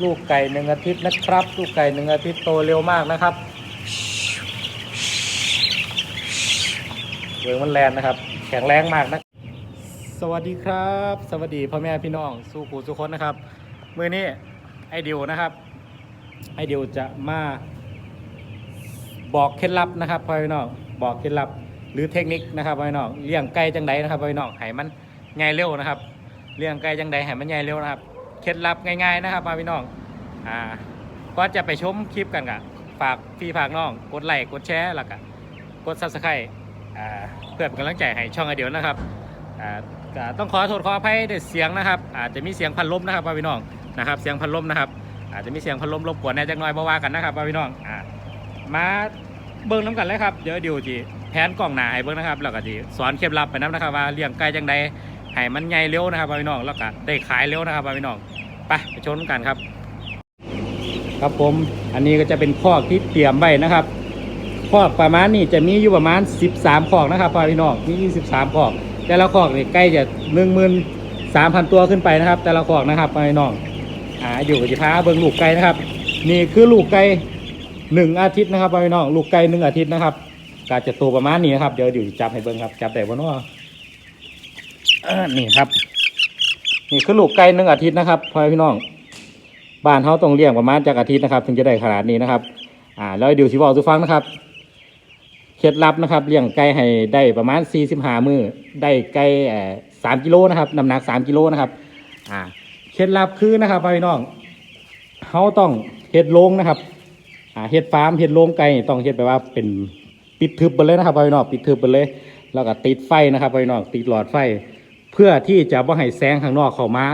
ลูกไก่หนึ่งอาทิตย์นะครับ ลูกไก่หนึ่งอาทิตย์โตเร็วมากนะครับเวงมันแลนนะครับ แข็งแรงมากนะ สวัสดีครับ สวัสดีพ่อแม่พี่น้องสู้ผู้สุคนนะครับมือนี้ไอเดียวนะครับ ไอเดียวจะมาบอกเคล็ดลับนะครับพ่อพี่น้องบอกเคล็ดลับหรือเทคนิคนะครับพ่อพี่น้องเลี้ยงไก่จังใดนะครับพ่อพี่น้องให้มันง่ายเร็วนะครับเลี้ยงไก่จังใดให้มันง่ายเร็วนะครับ เคล็ดลับง่ายๆนะครับพ่อพี่น้องอ่าก็จะไปชมคลิปกันกะฝากพี่ฝากน้องกดไลค์กดแชร์แล้วก็กดซับสไครต์อ่าเพื่อเป็นกำลังใจให้ช่องไอเดียวนะครับอ่าก็ต้องขอโทษขออภัยด้วยเสียงนะครับ อาจจะมีเสียงพัดลมนะครับพี่น้องนะครับ เสียงพัดลมนะครับ อาจจะมีเสียงพัดลมรบกวนแน่จักน่อยเบ่ว่ากันนะครับพี่น้องอ่ามาเบิ้งน้ำกันเลยครับเดี๋ยวเดียวจีแผนกล้องหนาให้เบิ้งนะครับแล้วก็จีสอนเคล็ดลับไปน้ำนะครับว่าเลี้ยงไก่จังใดให้มันใหญ่เร็วนะครับพี่น้องแล้วก็ได้ขายเร็วนะครับพี่น้อง ไปไปชมกันครับ ครับผมอันนี้ก็จะเป็นคอกที่เตรียมไว้นะครับคอกประมาณนี้จะมีอยู่ประมาณ 13คอกนะครับพ่อพี่น้องมี23คอก แต่ละคอกนี่ใกล้จะหนึ่งหมื่นสามพันตัวขึ้นไปนะครับ แต่ละคอกนะครับพ่อพี่น้องอ่าอยู่กับจิท้าเบิ้งลูกไก่นะครับ นี่คือลูกไก่หนึ่งอาทิตย์นะครับพ่อพี่น้องลูกไก่หนึ่งอาทิตย์นะครับก็จะโตประมาณนี้นะครับเดี๋ยวเดี๋ยวจับให้เบิ้งครับจับแต่บนว่านี่ครับ นี่คือลูกไก่หนึ่งอาทิตย์นะครับพ่อพี่น้อง บ้านเขาต้องเลี้ยงประมาณจากอาทิตย์นะครับ ถึงจะได้ขนาดนี้นะครับ อ่าแล้วเดี๋ยวสิบอกสุฟังนะครับเคล็ดลับนะครับเลี้ยงไก่ให้ได้ประมาณ 45 มือได้ไก่สามกิโลนะครับน้ำหนัก 3 กิโลนะครับ อ่าเคล็ดลับคือนะครับพี่น้องเขาต้องเฮ็ดโรงนะครับอ่าเฮ็ดฟาร์มเฮ็ดโรงไก่ต้องเฮ็ดแบบว่าเป็นปิดทึบไปเลยนะครับพี่น้องปิดทึบไปเลย แล้วก็ติดไฟนะครับพี่น้องติดหลอดไฟ เพื่อที่จะบ่ให้แสงข้างนอกเข้ามา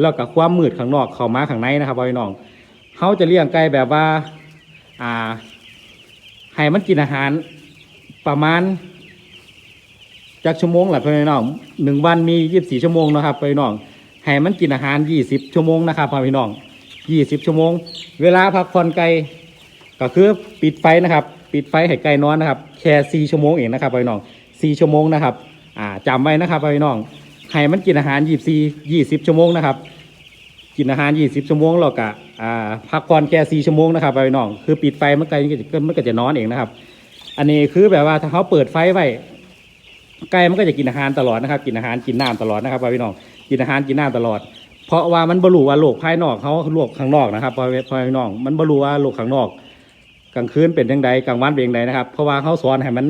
แล้วก็ความมืดข้างนอกเข้ามาข้างในนะครับพี่น้องเขาจะเลี้ยงไก่แบบว่าอ่าให้มันกินอาหารประมาณจากชั่วโมงแหละพี่น้องหนึ่งวันมียี่สิบสี่ชั่วโมงนะครับพี่น้องให้มันกินอาหารยี่สิบชั่วโมงนะครับพี่น้องยี่สิบชั่วโมง เวลาพักผ่อนไก่ก็คือปิดไฟนะครับ ปิดไฟให้ไก่นอนนะครับ แค่สี่ชั่วโมงเองนะครับพี่น้องสี่ชั่วโมงนะครับอ่าจำไว้นะครับพี่น้อง ให้มันกินอาหารยี่สี่ยี่สิบชั่วโมงนะครับ กินอาหารยี่สิบชั่วโมงแล้วก็อ่าพักผ่อนแค่สี่ชั่วโมงนะครับพี่น้องคือปิดไฟมันไก่มันก็จะมันก็จะนอนเองนะครับ อันนี้คือแบบว่าถ้าเขาเปิดไฟไว้ไก่มันก็จะกินอาหารตลอดนะครับ กินอาหารกินน้ำตลอดนะครับพี่น้องกินอาหารกินน้ำตลอด เพราะว่ามันบรูว่าโลกภายนอกเขาโลกข้างนอกนะครับพ่อพ่อพี่น้องมันบรูว่าโลกข้างนอกกลางคืนเป็นยังไงกลางวันเป็นยังไงนะครับ เพราะว่าเขาสอนให้มัน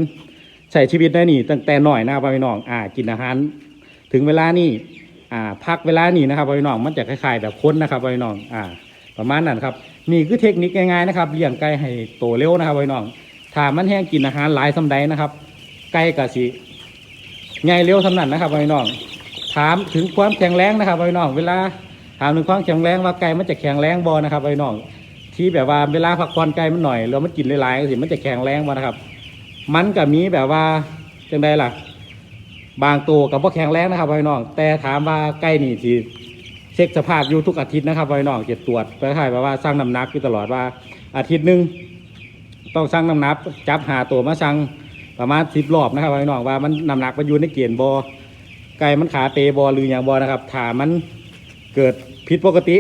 ใช้ชีวิตได้นี่ตั้งแต่น้อยนะครับพ่อพี่น้องอ่ากินอาหาร ถึงเวลานี่อ่าพักเวลานี่นะครับพ่อพี่น้องมันจะคล้ายๆแบบค้นนะครับพ่อพี่น้องอ่าประมาณนั้นครับนี่คือเทคนิคง่ายๆนะครับเลี้ยงไก่ให้โตเร็วนะครับพ่อพี่น้องถ้ามันแห้งกินอาหารหลายสำใดนะครับ ไก่กะสิใหญ่เร็วสำนั้นนะครับพี่น้องถามถึงความแข็งแรงนะครับพี่น้องเวลาถามถึงความแข็งแรงว่าไก่มันจะแข็งแรงบ่นะครับพี่น้องที่แบบว่าเวลาพักผ่อนไก่มันหน่อยแล้วมันกินหลายๆสิมันจะแข็งแรงบ่นะครับ มันก็มีแบบว่าจังใดล่ะ บางตัวกับพ่แข็งแรงนะครับพี่น้อง แต่ถามว่าไก่นี่สิเช็คสภาพอยู่ทุกอาทิตย์นะครับพี่น้องจะตรวจไปค่ายแบบว่าสร้างน้ำหนักอยู่ตลอดว่าอาทิตย์หนึ่งต้องสั่งน้ำหนักจับหาตัวมาสั่งประมาณสิบรอบนะครับพี่น้องว่ามันน้ำหนักมันอยู่ในเกณฑ์บอไก่มันขาเปบอหรืออย่างบอนะครับถ้ามันเกิดผิดปกติ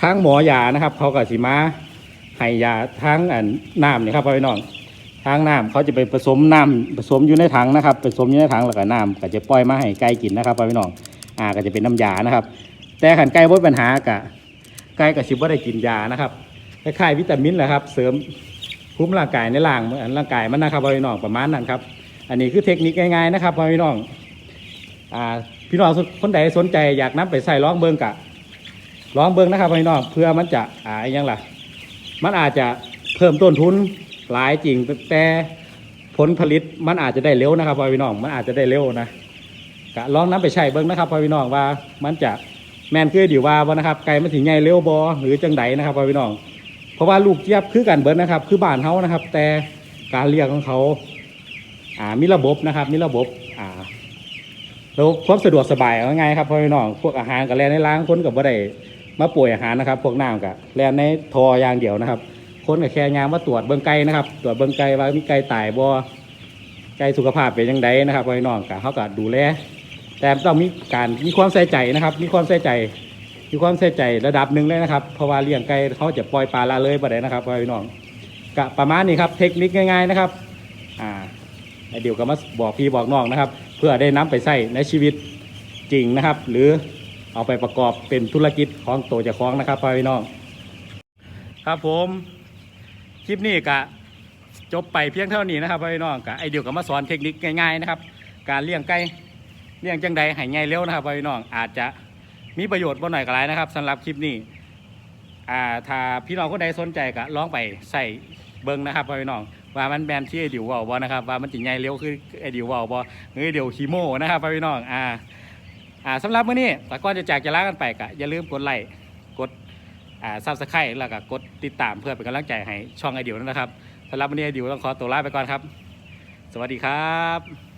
ทางหมอยานะครับ เขาก็สิมาให้ยาทางอันน้ำนี่ครับพี่น้อง ทางน้ำเขาจะไปผสมน้ำผสมอยู่ในถังนะครับ ผสมอยู่ในถังแล้วก็น้ำก็จะปล่อยมาให้ไก่กินนะครับพี่น้องอ่าก็จะเป็นน้ำยานะครับ แต่ขันไก่บ่ปัญหากะไก่ก็สิบ่ได้กินยานะครับคล้ายๆวิตามินแหละครับ เสริมคุ้มร่างกายในร่างร่างกายมันนะครับพี่น้องประมาณนั้นครับ อันนี้คือเทคนิคง่ายๆนะครับพี่น้องอ่าพี่น้องคนใดสนใจอยากนำไปใส่ร้องเบิ้งกะร้องเบิ้งนะครับพี่น้องเพื่อมันจะอ่าอหยังล่ะ มันอาจจะเพิ่มต้นทุน หลายจริงแต่ผลผลิตมันอาจจะได้เร็วนะครับพ่อพี่น้องมันอาจจะได้เร็วนะกะลองน้ำไปใช้เบิ้งนะครับพ่อพี่น้องว่ามันจะแมนคือดีว่าบ่นะครับไก่มันถึงใหญ่เร็วบอหรือจังไดนะครับพ่อพี่น้อง เพราะว่าลูกเจี๊ยบคือกันเบิร์ดนะครับ คือบ้านเขานะครับ แต่การเลี้ยงของเขาอ่ามีระบบนะครับมีระบบอ่าแล้วความสะดวกสบายเอาง่ายครับพ่อพี่น้องพวกอาหารกับแลนในล้างคนกับบ่ได้มาป่วยอาหารนะครับ พวกน้ำกับแลนในทออย่างเดียวนะครับ คนกับแค่ยางมาตรวจเบิ้งไก่นะครับ ตรวจเบิ้งไก่ว่ามีไก่ตายบ่ไก่สุขภาพเป็นยังไงนะครับพ่อพี่น้องกับเขาก็ดูแลแต่ต้องมีการมีความใส่ใจนะครับ มีความใส่ใจ มีความเสียใจระดับหนึ่งเลยนะครับ เพราะว่าเลี้ยงไก่เขาจะปล่อยปลาละเลยบ่ได้นะครับพ่อพี่น้องกะประมาณนี้ครับ เทคนิคง่าย ๆนะครับ อ่าเดี๋ยวก็มาบอกพี่บอกน้องนะครับ เพื่อได้นำไปใช้ในชีวิตจริงนะครับ หรือเอาไปประกอบเป็นธุรกิจของตัวเจ้าของนะครับพี่น้อง ครับผม คลิปนี้กะจบไปเพียงเท่านี้นะครับพี่น้องกะไอเดียวก็มาสอนเทคนิคง่ายๆนะครับ การเลี้ยงไก่เลี้ยงจังใดให้ง่ายเร็วนะครับพี่น้องอาจจะมีประโยชน์บ่หน่อยก็หลายนะครับสำหรับคลิปนี้อ่าถ้าพี่น้องคนใดสนใจก็ลองไปใส่เบิ้งนะครับพี่น้องว่ามันแบนที่ไอเดียวว่าบ่นะครับว่ามันจิง่ายเร็วคือไอเดียวว่าบ่หรือไอเดียวคีโมนะครับพี่น้องอ่าอ่าสำหรับมื้อนี้แต่ก่อนจะจากจะลากันไปก็อย่าลืมกดไลค์กด ซับสไครต์แล้วก็กดติดตามเพื่อเป็นกำลังใจให้ช่องไอเดียวนะครับสำหรับวันนี้ไอเดียวต้องขอตัวลาไปก่อนครับ สวัสดีครับ